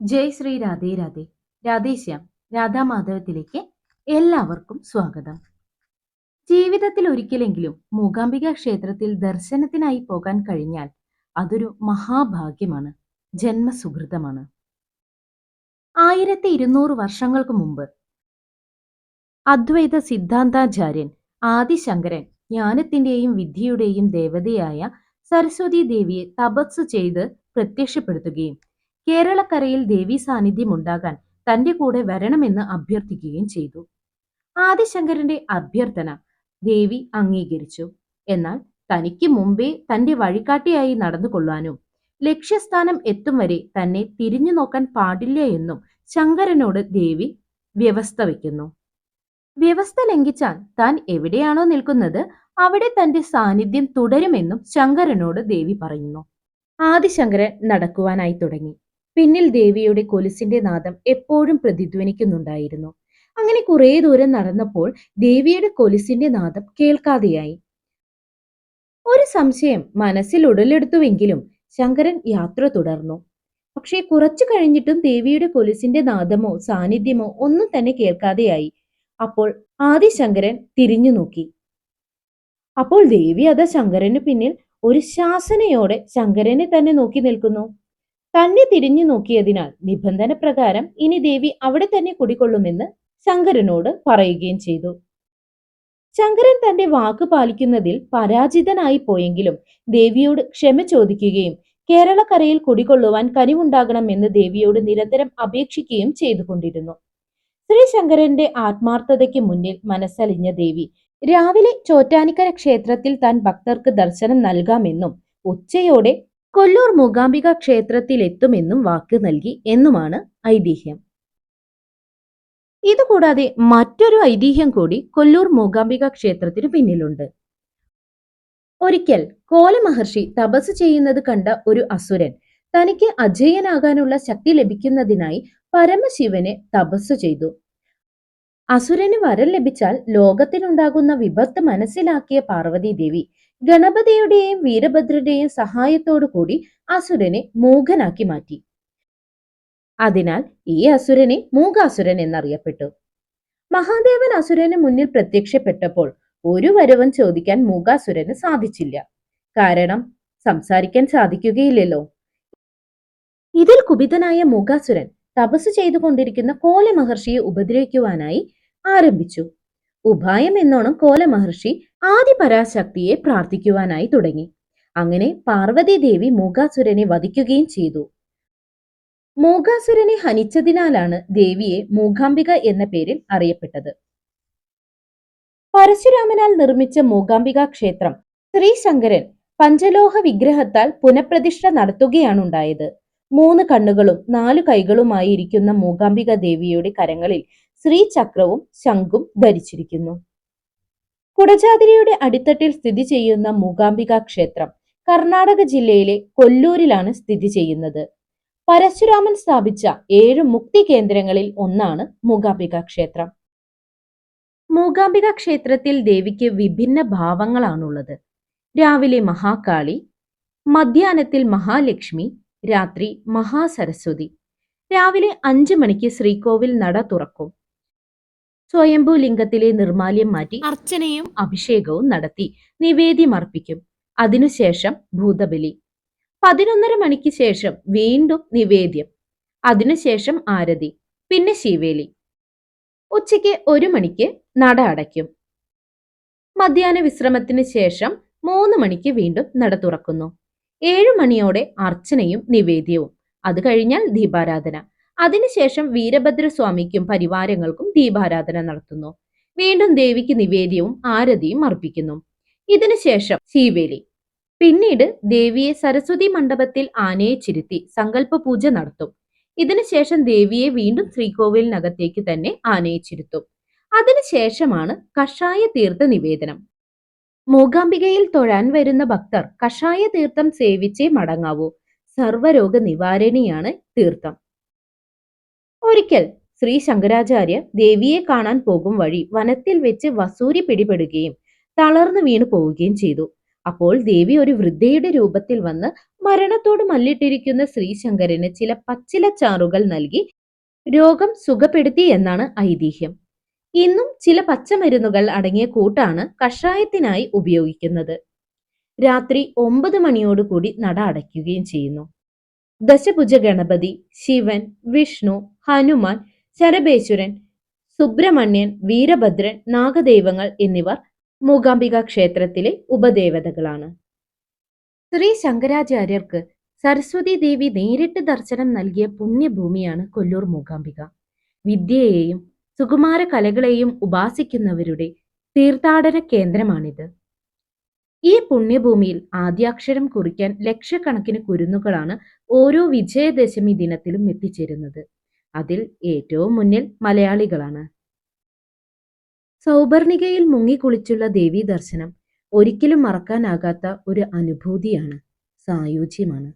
ജയ് ശ്രീ രാധേ രാധേ. രാധേശ്യാം രാധാമാധവത്തിലേക്ക് എല്ലാവർക്കും സ്വാഗതം. ജീവിതത്തിൽ ഒരിക്കലെങ്കിലും മൂകാംബിക ക്ഷേത്രത്തിൽ ദർശനത്തിനായി പോകാൻ കഴിഞ്ഞാൽ അതൊരു മഹാഭാഗ്യമാണ് ജന്മസുഹൃതമാണ്. ആയിരത്തി ഇരുന്നൂറ് വർഷങ്ങൾക്ക് മുമ്പ് അദ്വൈത സിദ്ധാന്താചാര്യൻ ആദിശങ്കരൻ ജ്ഞാനത്തിന്റെയും വിദ്യയുടെയും ദേവതയായ സരസ്വതി ദേവിയെ തപസ് ചെയ്ത് പ്രത്യക്ഷപ്പെടുത്തുകയും കേരളക്കരയിൽ ദേവി സാന്നിധ്യം ഉണ്ടാകാൻ തന്റെ കൂടെ വരണമെന്ന് അഭ്യർത്ഥിക്കുകയും ചെയ്തു. ആദിശങ്കരന്റെ അഭ്യർത്ഥന ദേവി അംഗീകരിച്ചു. എന്നാൽ തനിക്ക് മുമ്പേ തന്റെ വഴികാട്ടിയായി നടന്നുകൊള്ളാനും ലക്ഷ്യസ്ഥാനം എത്തും വരെ തന്നെ തിരിഞ്ഞു നോക്കാൻ പാടില്ല എന്നും ശങ്കരനോട് ദേവി വ്യവസ്ഥ വയ്ക്കുന്നു. വ്യവസ്ഥ ലംഘിച്ചാൽ താൻ എവിടെയാണോ നിൽക്കുന്നത് അവിടെ തന്റെ സാന്നിധ്യം തുടരുമെന്നും ശങ്കരനോട് ദേവി പറയുന്നു. ആദിശങ്കരൻ നടക്കുവാനായി തുടങ്ങി. പിന്നിൽ ദേവിയുടെ കൊലുസിന്റെ നാദം എപ്പോഴും പ്രതിധ്വനിക്കുന്നുണ്ടായിരുന്നു. അങ്ങനെ കുറേ ദൂരം നടന്നപ്പോൾ ദേവിയുടെ കൊലുസിന്റെ നാദം കേൾക്കാതെയായി. ഒരു സംശയം മനസ്സിൽ ഉടലെടുത്തുവെങ്കിലും ശങ്കരൻ യാത്ര തുടർന്നു. പക്ഷേ കുറച്ചു കഴിഞ്ഞിട്ടും ദേവിയുടെ കൊലുസിന്റെ നാദമോ സാന്നിധ്യമോ ഒന്നും തന്നെ കേൾക്കാതെയായി. അപ്പോൾ ആദിശങ്കരൻ തിരിഞ്ഞു നോക്കി. അപ്പോൾ ദേവി അതാ ശങ്കരന് പിന്നിൽ ഒരു ശാസനയോടെ ശങ്കരനെ തന്നെ നോക്കി നിൽക്കുന്നു. തന്നെ തിരിഞ്ഞു നോക്കിയതിനാൽ നിബന്ധന പ്രകാരം ഇനി ദേവി അവിടെ തന്നെ കുടികൊള്ളുമെന്ന് ശങ്കരനോട് പറയുകയും ചെയ്തു. ശങ്കരൻ തന്റെ വാക്ക് പാലിക്കുന്നതിൽ പരാജിതനായി പോയെങ്കിലും ദേവിയോട് ക്ഷമ ചോദിക്കുകയും കേരളക്കരയിൽ കുടികൊള്ളുവാൻ കനിവുണ്ടാകണമെന്ന് ദേവിയോട് നിരന്തരം അപേക്ഷിക്കുകയും ചെയ്തുകൊണ്ടിരുന്നു. ശ്രീ ശങ്കരന്റെ ആത്മാർത്ഥതയ്ക്ക് മുന്നിൽ മനസ്സലിഞ്ഞ ദേവി രാവിലെ ചോറ്റാനിക്കര ക്ഷേത്രത്തിൽ താൻ ഭക്തർക്ക് ദർശനം നൽകാമെന്നും ഉച്ചയോടെ കൊല്ലൂർ മൂകാംബിക ക്ഷേത്രത്തിലെത്തുമെന്നും വാക്ക് നൽകി എന്നുമാണ് ഐതിഹ്യം. ഇതുകൂടാതെ മറ്റൊരു ഐതിഹ്യം കൂടി കൊല്ലൂർ മൂകാംബിക ക്ഷേത്രത്തിനു പിന്നിലുണ്ട്. ഒരിക്കൽ കോലമഹർഷി തപസ് ചെയ്യുന്നത് കണ്ട ഒരു അസുരൻ തനിക്ക് അജയനാകാനുള്ള ശക്തി ലഭിക്കുന്നതിനായി പരമശിവനെ തപസ് ചെയ്തു. അസുരന് വരം ലഭിച്ചാൽ ലോകത്തിനുണ്ടാകുന്ന വിപത്ത് മനസ്സിലാക്കിയ പാർവതി ദേവി ഗണപതിയുടെയും വീരഭദ്രന്റെയും സഹായത്തോടു കൂടി അസുരനെ മൂകനാക്കി മാറ്റി. അതിനാൽ ഈ അസുരനെ മൂകാസുരൻ എന്നറിയപ്പെട്ടു. മഹാദേവൻ അസുരന് മുന്നിൽ പ്രത്യക്ഷപ്പെട്ടപ്പോൾ ഒരു വരവും ചോദിക്കാൻ മൂകാസുരന് സാധിച്ചില്ല. കാരണം സംസാരിക്കാൻ സാധിക്കുകയില്ലല്ലോ. ഇതിൽ കുപിതനായ മൂകാസുരൻ തപസ് ചെയ്തുകൊണ്ടിരിക്കുന്ന കോല മഹർഷിയെ ഉപദ്രവിക്കുവാനായി ആരംഭിച്ചു. ഉപായം എന്നോണം കോല മഹർഷി ആദിപരാശക്തിയെ പ്രാർത്ഥിക്കുവാനായി തുടങ്ങി. അങ്ങനെ പാർവതി ദേവി മൂകാസുരനെ വധിക്കുകയും ചെയ്തു. മൂകാസുരനെ ഹനിച്ചതിനാലാണ് ദേവിയെ മൂകാംബിക എന്ന പേരിൽ അറിയപ്പെട്ടത്. പരശുരാമനാൽ നിർമ്മിച്ച മൂകാംബിക ക്ഷേത്രം ശ്രീശങ്കരൻ പഞ്ചലോഹ വിഗ്രഹത്താൽ പുനഃപ്രതിഷ്ഠ നടത്തുകയാണുണ്ടായത്. മൂന്ന് കണ്ണുകളും നാലു കൈകളുമായി ഇരിക്കുന്ന മൂകാംബിക ദേവിയുടെ കരങ്ങളിൽ ശ്രീചക്രവും ശംഖും ധരിച്ചിരിക്കുന്നു. കുടജാതിരയുടെ അടിത്തട്ടിൽ സ്ഥിതി ചെയ്യുന്ന മൂകാംബിക ക്ഷേത്രം കർണാടക ജില്ലയിലെ കൊല്ലൂരിലാണ് സ്ഥിതി ചെയ്യുന്നത്. പരശുരാമൻ സ്ഥാപിച്ച ഏഴ് മുക്തി കേന്ദ്രങ്ങളിൽ ഒന്നാണ് മൂകാംബിക ക്ഷേത്രം. മൂകാംബിക ക്ഷേത്രത്തിൽ ദേവിക്ക് വിഭിന്ന ഭാവങ്ങളാണുള്ളത്. രാവിലെ മഹാകാളി മധ്യാഹ്നത്തിൽ മഹാലക്ഷ്മി രാത്രി മഹാസരസ്വതി. രാവിലെ അഞ്ചു മണിക്ക് ശ്രീകോവിൽ നട തുറക്കും. സ്വയംഭൂ ലിംഗത്തിലെ നിർമാല്യം മാറ്റി അർച്ചനയും അഭിഷേകവും നടത്തി. നിവേദ്യം അർപ്പിക്കും. അതിനുശേഷം ഭൂതബലി. പതിനൊന്നര മണിക്ക് ശേഷം വീണ്ടും നിവേദ്യം. അതിനുശേഷം ആരതി. പിന്നെ ശിവേലി. ഉച്ചയ്ക്ക് ഒരു മണിക്ക് നട അടയ്ക്കും. മധ്യാഹ്ന വിശ്രമത്തിന് ശേഷം മൂന്ന് മണിക്ക് വീണ്ടും നട തുറക്കുന്നു. ഏഴു മണിയോടെ അർച്ചനയും നിവേദ്യവും. അത് കഴിഞ്ഞാൽ ദീപാരാധന. അതിനുശേഷം വീരഭദ്രസ്വാമിക്കും പരിവാരങ്ങൾക്കും ദീപാരാധന നടത്തുന്നു. വീണ്ടും ദേവിക്ക് നിവേദ്യവും ആരതിയും അർപ്പിക്കുന്നു. ഇതിനുശേഷം ശീവേലി. പിന്നീട് ദേവിയെ സരസ്വതി മണ്ഡപത്തിൽ ആനയെ ചിരുത്തി സങ്കല്പ പൂജ നടത്തും. ഇതിനുശേഷം ദേവിയെ വീണ്ടും ശ്രീകോവിലിനകത്തേക്ക് തന്നെ ആനയെ ചിരുത്തും അതിനുശേഷമാണ് കഷായ തീർത്ഥ നിവേദനം. മൂകാംബികയിൽ തൊഴാൻ വരുന്ന ഭക്തർ കഷായ തീർത്ഥം സേവിച്ചേ മടങ്ങാവൂ. സർവരോഗ നിവാരണിയാണ് തീർത്ഥം. ഒരിക്കൽ ശ്രീ ശങ്കരാചാര്യ ദേവിയെ കാണാൻ പോകും വഴി വനത്തിൽ വെച്ച് വസൂരി പിടിപെടുകയും തളർന്നു വീണു പോവുകയും ചെയ്തു. അപ്പോൾ ദേവി ഒരു വൃദ്ധയുടെ രൂപത്തിൽ വന്ന് മരണത്തോട് മല്ലിട്ടിരിക്കുന്ന ശ്രീശങ്കരന് ചില പച്ചിലച്ചാറുകൾ നൽകി രോഗം സുഖപ്പെടുത്തി എന്നാണ് ഐതിഹ്യം. ഇന്നും ചില പച്ചമരുന്നുകൾ അടങ്ങിയ കൂട്ടാണ് കഷായത്തിനായി ഉപയോഗിക്കുന്നത്. രാത്രി ഒമ്പത് മണിയോടുകൂടി നട അടയ്ക്കുകയും ചെയ്യുന്നു. ദശഭുജ ഗണപതി ശിവൻ വിഷ്ണു ഹനുമാൻ ശരഭേശ്വരൻ സുബ്രഹ്മണ്യൻ വീരഭദ്രൻ നാഗദൈവങ്ങൾ എന്നിവർ മൂകാംബിക ക്ഷേത്രത്തിലെ ഉപദേവതകളാണ്. ശ്രീ ശങ്കരാചാര്യർക്ക് സരസ്വതി ദേവി നേരിട്ട് ദർശനം നൽകിയ പുണ്യഭൂമിയാണ് കൊല്ലൂർ മൂകാംബിക. വിദ്യയെയും സുകുമാര കലകളെയും ഉപാസിക്കുന്നവരുടെ തീർത്ഥാടന കേന്ദ്രമാണിത്. ഈ പുണ്യഭൂമിയിൽ ആദ്യാക്ഷരം കുറിക്കാൻ ലക്ഷക്കണക്കിന് കുരുന്നുകളാണ് ഓരോ വിജയദശമി ദിനത്തിലും എത്തിച്ചേരുന്നത്. അതിൽ ഏറ്റവും മുന്നിൽ മലയാളികളാണ്. സൗപർണികയിൽ മുങ്ങിക്കുളിച്ചുള്ള ദേവീ ദർശനം ഒരിക്കലും മറക്കാനാകാത്ത ഒരു അനുഭൂതിയാണ്. സായുജ്യമാണ്.